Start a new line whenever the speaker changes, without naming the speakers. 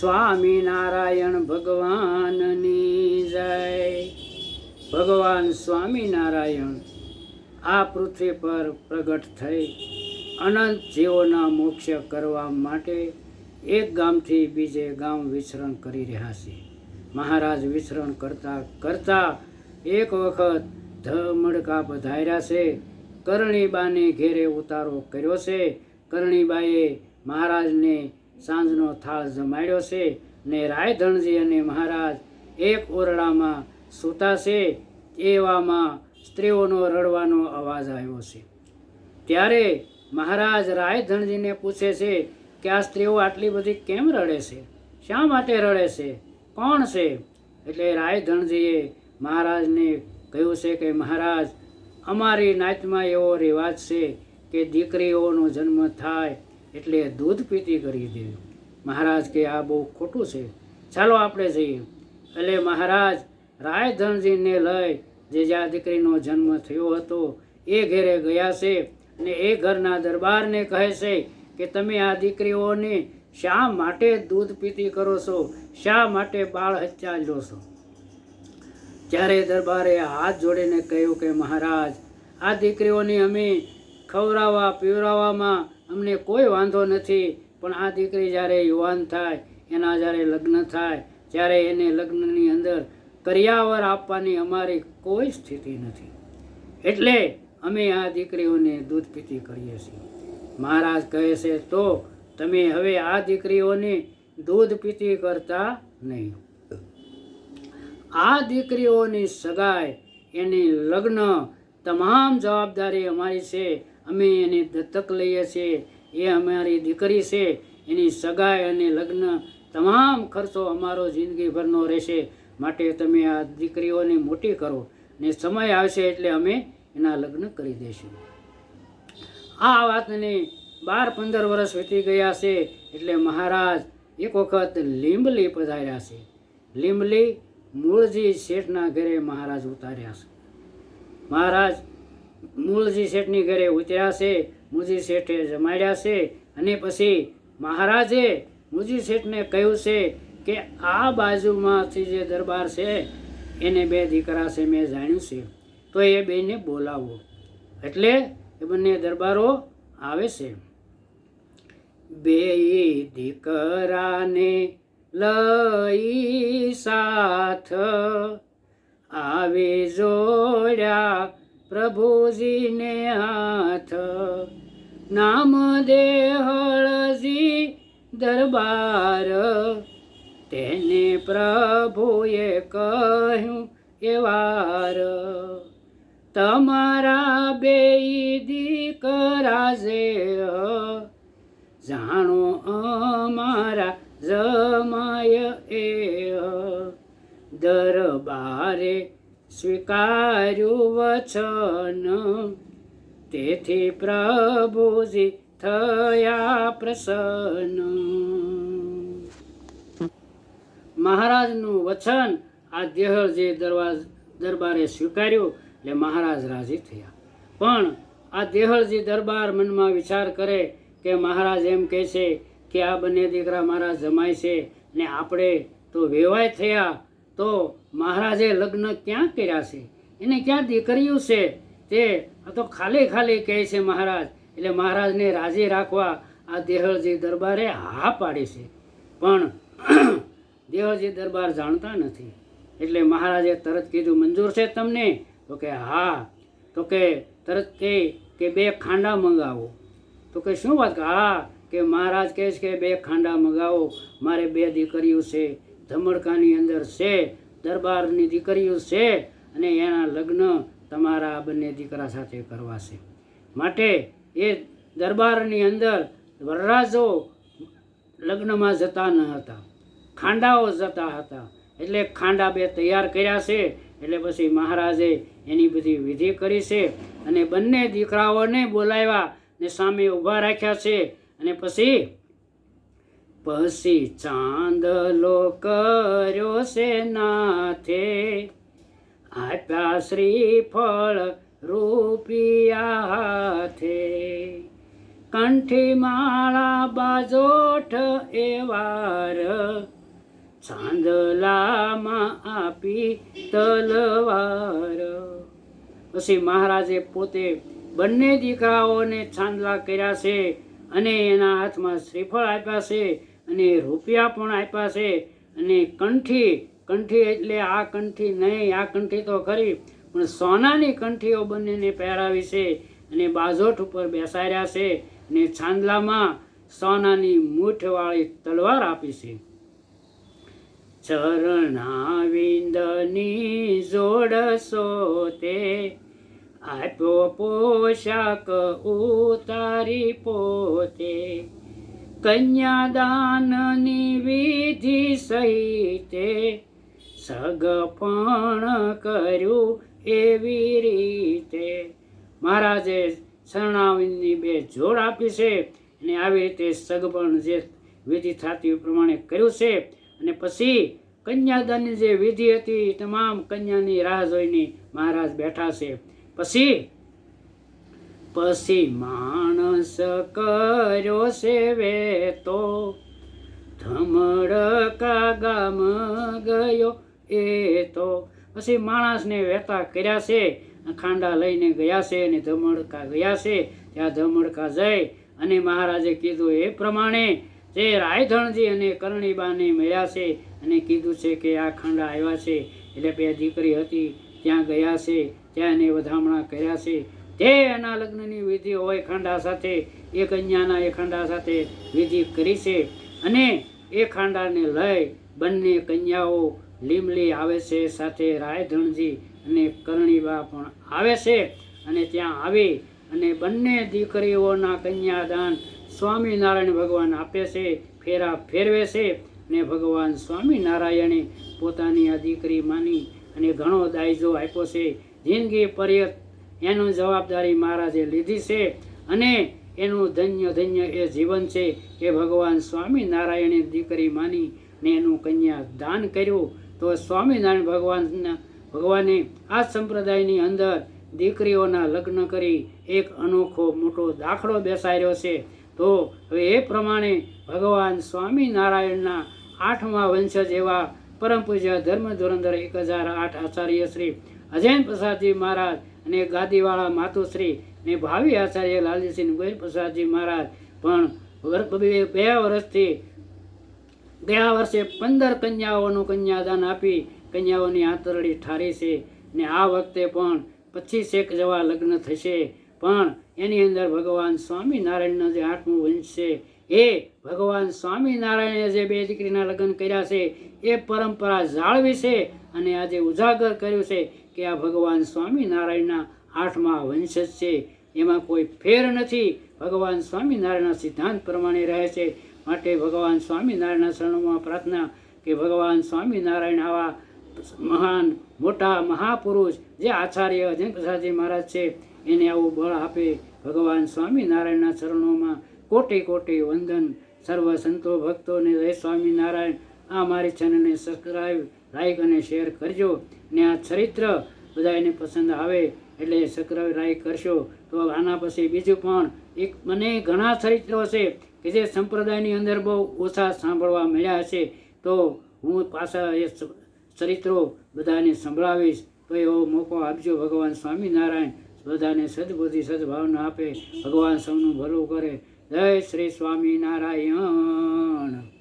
સ્વામિનારાયણ ભગવાનની જય. ભગવાન સ્વામિનારાયણ આ પૃથ્વી પર પ્રગટ થઈ અનંત જીવોના મોક્ષ કરવા માટે એક ગામથી બીજે ગામ વિચરણ કરી રહ્યા છે. મહારાજ વિચરણ કરતા કરતા એક વખત ધમડકા પધાર્યા છે. કરણીબાને ઘેરે ઉતારો કર્યો છે. કરણીબાએ મહારાજને સાંજનો થાળ જમાડ્યો છે ને રાયધણજી અને મહારાજ એક ઓરડામાં સૂતા છે એવામાં સ્ત્રીઓનો રડવાનો અવાજ આવ્યો છે. ત્યારે મહારાજ રાયધણજીને પૂછે છે કે આ સ્ત્રીઓ આટલી બધી કેમ રડે છે? શા માટે રડે છે? કોણ છે? એટલે રાયધણજીએ મહારાજને કહ્યું છે કે મહારાજ, અમારી નાતમાં એવો રિવાજ છે કે દીકરીઓનો જન્મ થાય એટલે દૂધ પીતી કરી દેવું મહારાજ કે, આ બહુ ખોટું છે. ચાલો આપણે જઈએ. એટલે મહારાજ રાયધનજીને લઈ, જે જ્યાં દીકરીનો જન્મ થયો હતો, એ ઘેરે ગયા છે ને એ ઘરના દરબારને કહે છે કે, તમે આ દીકરીઓને શા માટે દૂધ પીતી કરો છો? શા માટે બાળ હત્યા લો છો? ત્યારે દરબારે હાથ જોડીને કહ્યું કે, મહારાજ, આ દીકરીઓને અમે ખવડાવવા, પીવડાવવામાં અમને કોઈ વાંધો નથી, પણ આ દીકરી જ્યારે યુવાન થાય, એના જ્યારે લગ્ન થાય, ત્યારે એને લગ્નની અંદર કર્યાવર આપવાની અમારી કોઈ સ્થિતિ નથી. એટલે અમે આ દીકરીઓને દૂધ પીતી કરીએ છીએ. મહારાજ કહે છે, તો તમે હવે આ દીકરીઓને દૂધ પીતી કરતા નહીં. આ દીકરીઓની સગાઈ, એની લગ્ન તમામ જવાબદારી અમારી છે. અમે એને દત્તક લઈએ છીએ, એ અમારી દીકરી છે, એની સગાઈ અને લગ્ન તમામ ખર્ચો અમારો જિંદગીભરનો રહેશે. માટે તમે આ દીકરીઓને મોટી કરો ને સમય આવશે એટલે અમે એના લગ્ન કરી દઈશું. આ વાતને બાર પંદર વર્ષ વીતી ગયા છે એટલે મહારાજ એક વખત લીંબલી પધાર્યા છે. લીંબલી મૂળજી શેઠના ઘરે મહારાજ ઉતાર્યા છે. મહારાજ મૂળજી શેઠની ઘરે ઉતર્યા છે મુજી શેઠે જમાડ્યા છે અને પછી મહારાજે મુજી શેઠને કહ્યું છે કે આ બાજુમાંથી જે દરબાર છે, એને બે દીકરા છે મેં જાણ્યું છે. તો એ બેને બોલાવો. એટલે એ બંને દરબારો આવે છે. બે દીકરાને લઈ સાથ આવે જોડ્યા પ્રભુજીને હાથ. નામ દેહળજી દરબાર. તેને પ્રભુએ કહ્યું એ વાર. તમારા બે દીકરા જે જાણો અમારા જમાય. એ દરબારે સ્વીકાર્યું વચન. તેથી પ્રભુજી થયા પ્રસન્ન. મહારાજનું વચન આ દેહળજી દરવાજ દરબારે સ્વીકાર્યું એટલે મહારાજ રાજી થયા. પણ આ દેહળજી દરબાર મનમાં વિચાર કરે કે મહારાજ એમ કહે છે કે આ બંને દીકરા મારા જમાય છે ને આપણે તો વેવાય થયા તો મહારાજે લગ્ન ક્યાં કર્યા છે? એને ક્યાં દીકરીયું છે? તે તો ખાલી ખાલી કહે છે મહારાજ. એટલે મહારાજને રાજી રાખવા આ દેહળજી દરબારે હા પાડી છે. પણ દેવળજી દરબાર જાણતા નથી. એટલે મહારાજે તરત કીધું, મંજૂર છે તમને? તો કે, હા. તો કે, તરત કહે કે બે ખાંડા મંગાવો. તો કે, શું વાત? હા. કે મહારાજ કહે છે કે, બે ખાંડા મંગાવો. મારે બે દીકરીઓ છે. ધમડકાની અંદર છે. દરબારની દીકરીઓ છે અને એના લગ્ન તમારા આ બંને દીકરા સાથે કરવા છે માટે એ દરબારની અંદર વરરાજો લગ્નમાં જતા ન હતા. ખાંડાઓ જતા હતા. એટલે ખાંડા બે તૈયાર કર્યા છે. એટલે પછી મહારાજે એની બધી વિધિ કરી છે અને બંને દીકરાઓને બોલાવ્યા ને સામે ઊભા રાખ્યા છે. અને પછી પછી ચાંદલો કર્યો છે નાથે. આપ્યા શ્રીફળ રૂપિયા હાથે. કંઠી માળા બાજોઠ એવાર ચાંદલામાં આપી તલવાર. પછી મહારાજે પોતે બંને દીકરાઓને ચાંદલા કર્યા છે અને એના હાથમાં શ્રીફળ આપ્યા છે. અને રૂપિયા પણ આપ્યા છે. અને કંઠી કંઠી એટલે આ કંઠી નહીં, આ કંઠી તો ખરી, પણ સોનાની કંઠીઓ બંનેને પહેરાવી છે અને બાજોઠ ઉપર બેસાડ્યા છે અને છાંદલામાં સોનાની મૂઠવાળી તલવાર આપી છે. ચરણાવિંદની જોડસો તે આપ્યો પોશાક ઉતારી પોતે. કન્યાદાનની વિધિ સહિતે સગપણ કર્યું એવી રીતે. મહારાજે શરણાવીની બે જોડ આપી છે અને આવી રીતે સગપણ જે વિધિ થતી પ્રમાણે કર્યું છે. અને પછી કન્યાદાનની જે વિધિ હતી તમામ કન્યાની રાહ જોઈને મહારાજ બેઠા છે. પછી પછી માણસ કર્યો છે વેતો ધમડકા ગામ ગયો એ તો. પછી માણસને વેતા કર્યા છે ખાંડા લઈને ગયા છે અને ધમડકા ગયા છે, ત્યાં ધમડકા જઈ અને મહારાજે કીધું, એ પ્રમાણે જે રાયધણજી અને કરણીબાને મળ્યા છે અને કીધું છે કે આ ખાંડા આવ્યા છે, એટલે બે દીકરી હતી, ત્યાં ગયા છે, ત્યાં એને વધામણા કર્યા છે તે એના લગ્નની વિધિ હોય ખાંડા સાથે, એ કન્યાના એ ખાંડા સાથે વિધિ કરી છે અને એ ખાંડાને લઈ બંને કન્યાઓ લીમલી આવે છે, સાથે રાયધણજી અને કરણીબા પણ આવે છે અને ત્યાં આવી અને બંને દીકરીઓના કન્યાદાન સ્વામિનારાયણ ભગવાન આપે છે, ફેરા ફેરવે છે ને ભગવાન સ્વામિનારાયણે પોતાની આ દીકરી માની અને ઘણો દાયજો આપ્યો છે. જિંદગી પર્યત એનું જવાબદારી મહારાજે લીધી છે અને એનું ધન્ય ધન્ય એ જીવન છે કે ભગવાન સ્વામિનારાયણે દીકરી માની ને એનું કન્યા દાન કર્યું. તો સ્વામિનારાયણ ભગવાનના ભગવાને આ સંપ્રદાયની અંદર દીકરીઓના લગ્ન કરી એક અનોખો મોટો દાખલો બેસાડ્યો છે. તો હવે એ પ્રમાણે ભગવાન સ્વામિનારાયણના આઠમા વંશજ એવા પરમ પૂજ્ય ધર્મ ધોરંધર એક હજાર આઠ આચાર્ય શ્રી અજયન પ્રસાદજી મહારાજ અને ગાદીવાળા માતુશ્રી ને ભાવિ આચાર્ય લાલજીસિંહ ગોયલ પ્રસાદજી મહારાજ. પણ બે વર્ષથી, ગયા વર્ષે પંદર કન્યાઓનું કન્યાદાન આપી કન્યાઓની આંતરડી ઠારી છે ને આ વખતે પણ પચીસેક જેવા લગ્ન થશે. પણ એની અંદર ભગવાન સ્વામિનારાયણનો જે આઠમું વંશ છે, એ ભગવાન સ્વામિનારાયણે જે બે દીકરીના લગ્ન કર્યા છે, એ પરંપરા જાળવી છે અને આજે ઉજાગર કર્યું છે. કે આ ભગવાન સ્વામિનારાયણના આઠમા વંશજ છે. એમાં કોઈ ફેર નથી. ભગવાન સ્વામિનારાયણના સિદ્ધાંત પ્રમાણે રહે છે. માટે ભગવાન સ્વામિનારાયણના શરણોમાં પ્રાર્થના કે ભગવાન સ્વામિનારાયણ આવા મહાન, મોટા મહાપુરુષ જે આચાર્ય અજય પ્રસાદજી મહારાજ છે, એને આવું બળ આપે ભગવાન સ્વામિનારાયણના ચરણોમાં કોટી કોટી વંદન. સર્વ સંતો ભક્તોને જય સ્વામિનારાયણ. આ મારી ચેનલને સબસ્ક્રાઈબ લાઈક અને શેર કરજો. ને આ ચરિત્ર બધાને પસંદ આવે એટલે સબસ્ક્રાઈબ લાઈક કરશો. તો આના પછી બીજું પણ એક મને ઘણા ચરિત્રો છે કે જે સંપ્રદાયની અંદર બહુ ઓછા સાંભળવા મળ્યા છે. તો હું પાછા એ ચરિત્રો બધાને સંભળાવીશ. તો એવો મોકો આપજો ભગવાન સ્વામિનારાયણ. બધાને સદબુદ્ધિ, સદભાવના આપે. ભગવાન સૌનું ભલું કરે. જય શ્રી સ્વામિનારાયણ.